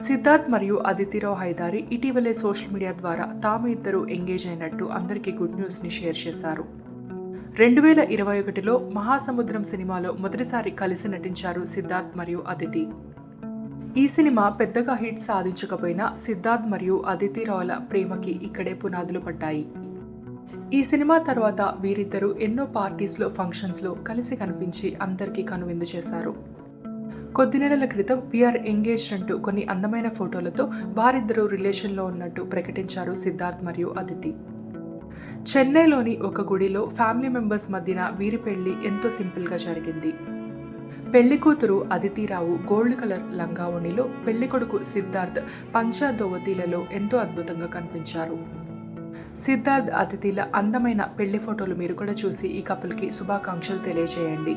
సిద్ధార్థ్ మరియు అదితిరావు హైదారి ఇటీవలే social media ద్వారా తాము ఇద్దరు ఎంగేజ్ అయినట్టు అందరికీ గుడ్ న్యూస్ని షేర్ చేశారు. రెండు వేల ఇరవై ఒకటిలో మహాసముద్రం సినిమాలో మొదటిసారి కలిసి నటించారు సిద్ధార్థ్ మరియు అదితి ఈ సినిమా పెద్దగా హిట్ సాధించకపోయినా సిద్ధార్థ్ మరియు అదితిరావుల ప్రేమకి ఇక్కడే పునాదులు పడ్డాయి ఈ సినిమా తర్వాత వీరిద్దరూ ఎన్నో పార్టీస్లో ఫంక్షన్స్లో కలిసి కనిపించి అందరికీ కనువిందు చేశారు. కొద్ది నెలల క్రితం వీఆర్ ఎంగేజ్ అంటూ కొన్ని అందమైన ఫోటోలతో వారిద్దరూ రిలేషన్లో ఉన్నట్టు ప్రకటించారు సిద్ధార్థ్ మరియు అదితి. చెన్నైలోని ఒక గుడిలో ఫ్యామిలీ మెంబర్స్ మధ్యన వీరి పెళ్ళి ఎంతో సింపుల్గా జరిగింది. పెళ్ళి కూతురు అదితిరావు గోల్డ్ కలర్ లంగావణిలో పెళ్ళి కొడుకు సిద్ధార్థ్ పంచా దోవతీలలో ఎంతో అద్భుతంగా కనిపించారు. సిద్ధార్థ్ అతిథిల అందమైన పెళ్ళి ఫోటోలు మీరు కూడా చూసి ఈ కపుల్కి శుభాకాంక్షలు తెలియజేయండి.